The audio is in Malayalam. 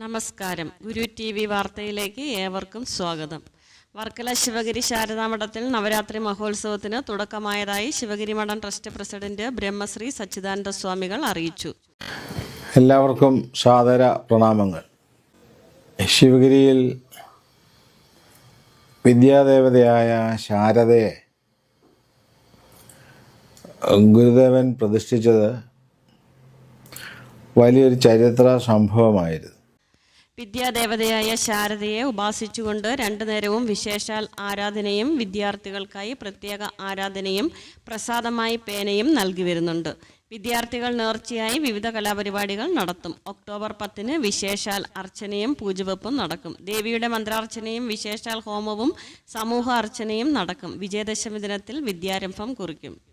നമസ്കാരം. ഗുരു ടി വി വാർത്തയിലേക്ക് ഏവർക്കും സ്വാഗതം. വർക്കല ശിവഗിരി ശാരദാമഠത്തിൽ നവരാത്രി മഹോത്സവത്തിന് തുടക്കമായതായി ശിവഗിരി മഠം ട്രസ്റ്റ് പ്രസിഡന്റ് ബ്രഹ്മശ്രീ സച്ചിദാനന്ദ സ്വാമികൾ അറിയിച്ചു. എല്ലാവർക്കും സാദര പ്രണാമങ്ങൾ. ശിവഗിരിയിൽ വിദ്യാദേവതയായ ശാരദയെ ഗുരുദേവൻ പ്രതിഷ്ഠിച്ചത് വലിയൊരു ചരിത്ര സംഭവമായിരുന്നു. വിദ്യാദേവതയായ ശാരദയെ ഉപാസിച്ചുകൊണ്ട് രണ്ടു നേരവും വിശേഷാൽ ആരാധനയും വിദ്യാർത്ഥികൾക്കായി പ്രത്യേക ആരാധനയും പ്രസാദമായി പേനയും നൽകി വരുന്നുണ്ട്. വിദ്യാർത്ഥികൾ നേർച്ചയായി വിവിധ കലാപരിപാടികൾ നടത്തും. ഒക്ടോബർ പത്തിന് വിശേഷാൽ അർച്ചനയും പൂജവെപ്പും നടക്കും. ദേവിയുടെ മന്ത്രാർച്ചനയും വിശേഷാൽ ഹോമവും സമൂഹ അർച്ചനയും നടക്കും. വിജയദശമി ദിനത്തിൽ വിദ്യാരംഭം കുറിക്കും.